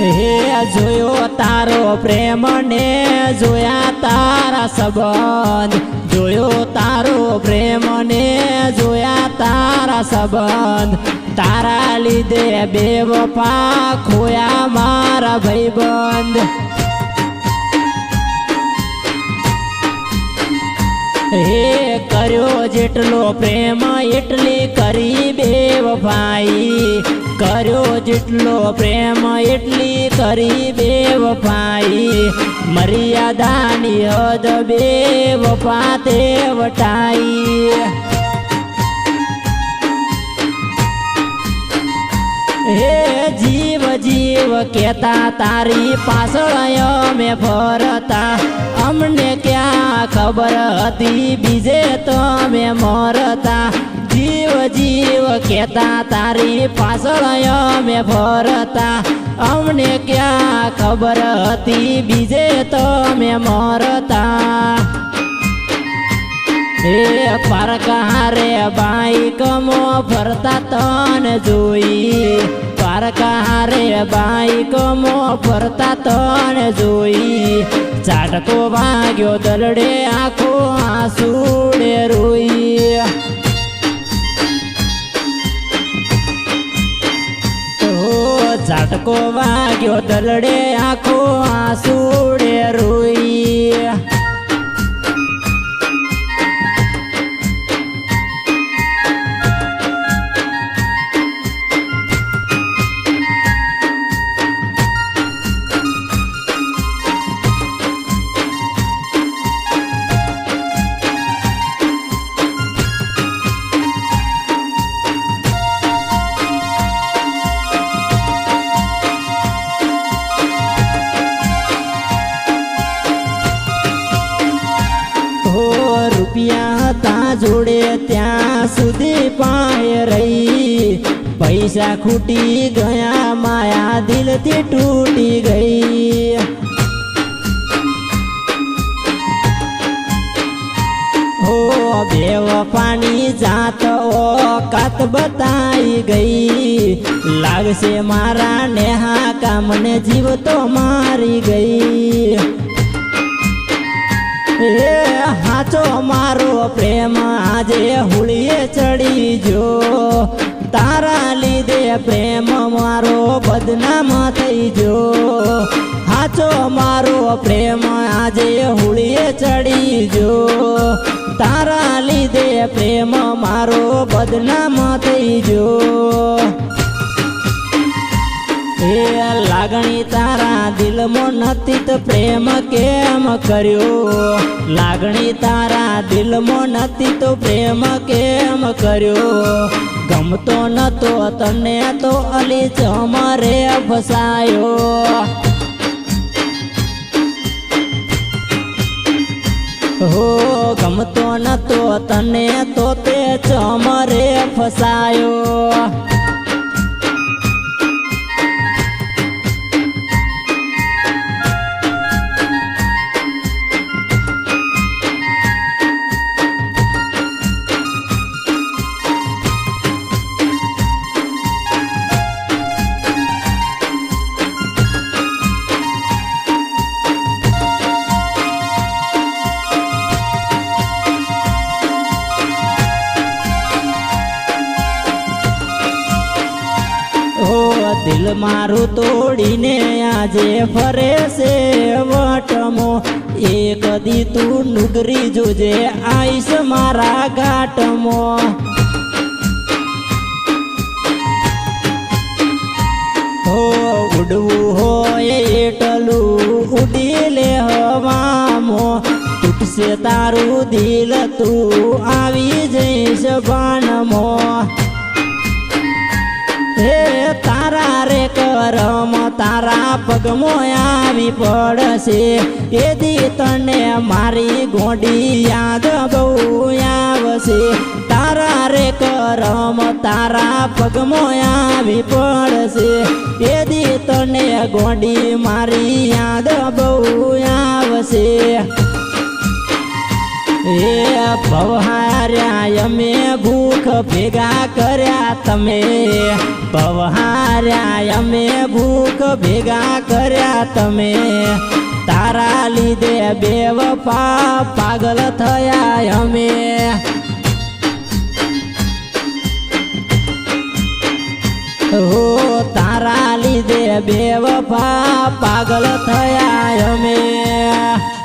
હે જોયો તારો પ્રેમ ને જોયા તારા સંબંધ જોયો તારો પ્રેમ ને જોયા તારા સંબંધ તારા લીધે બે વફા ખોયા મારા ભાઈબંધ હે કર્યો જેટલો પ્રેમ, એટલી કરી બે વફાઈ કર્યો જેટલો પ્રેમ, એટલી કરી બે વફાઈ મર્યાદાની હદ બે વફા તે વટાઈ. હે જીવ જીવ કેતા તારી પાછળ અમે ફરતા. અમને ક્યાં ખબર હતી? બીજે તમે મરતા. જીવ જીવ કેતા તારી પાછળ અમે ફરતા. અમને ક્યાં ખબર હતી? બીજે તમે મરતા. હે બાઈક મો ફરતા તન જોઈ. પારકારે બાઈકમો ફરતા તણ જોઈ. ચાટકો વાગ્યો દલડે આખો આસુડે રોઈ. ઝાટકો વાગ્યો દલડે આખો આસુડે રોઈ. જોડે ત્યાં સુધી પાય રહી. પૈસા ખૂટી ગયા, માયા દિલથી તૂટી ગઈ. હો બે વફાની જાત ઓકાત બતાઈ ગઈ. લાગશે મારા નેહા કામને જીવ તો મારી ગઈ. એ હાચો મારો પ્રેમ આજે હુળીએ ચડી જો તારા લીધે પ્રેમ મારો બદનામ થઈ જો હાચો મારો પ્રેમ આજે હુળીએ ચડી જો તારા લીધે પ્રેમ મારો બદનામ થઈ જો એ લાગણી તારા દિલમાં નથી તો પ્રેમ કેમ કર્યો? લાગણી તારા દિલમાં નથી તો પ્રેમ કેમ કર્યો? ગમતો નતો, તને તો અલી ચમરે ફસાયો. હો, ગમતો નતો, તને તો તે ચમરે ફસાયો. મારું તોડીને આજે ફરે છે વટમો. એક દી તું નુગરી જોજે, આઈશ મારા ઘાટમો. હો, ઉડવું હોય એટલું ઉડી લે હવામો. તૂટશે તારું દિલ, તું આવી જઈશ બાણમો તારા રે કરમ તારા પગમાં આવી પડશે. એથી તને મારી ગોડી યાદ બહુ આવશે. તારા રે કરમ તારા પગમાં આવી પડશે. એથી તને ગોડી મારી યાદ બહુ આવશે. એ ભવહાર્યા અમે ભૂખ ભેગા કર્યા તમે. પવહાર્યા, અમે ભૂખ ભેગા કર્યા તમે. તારા લીધે બેવફા પાગલ થયા અમે. હો, તારા લીધે બેવફા પાગલ થયા અમે.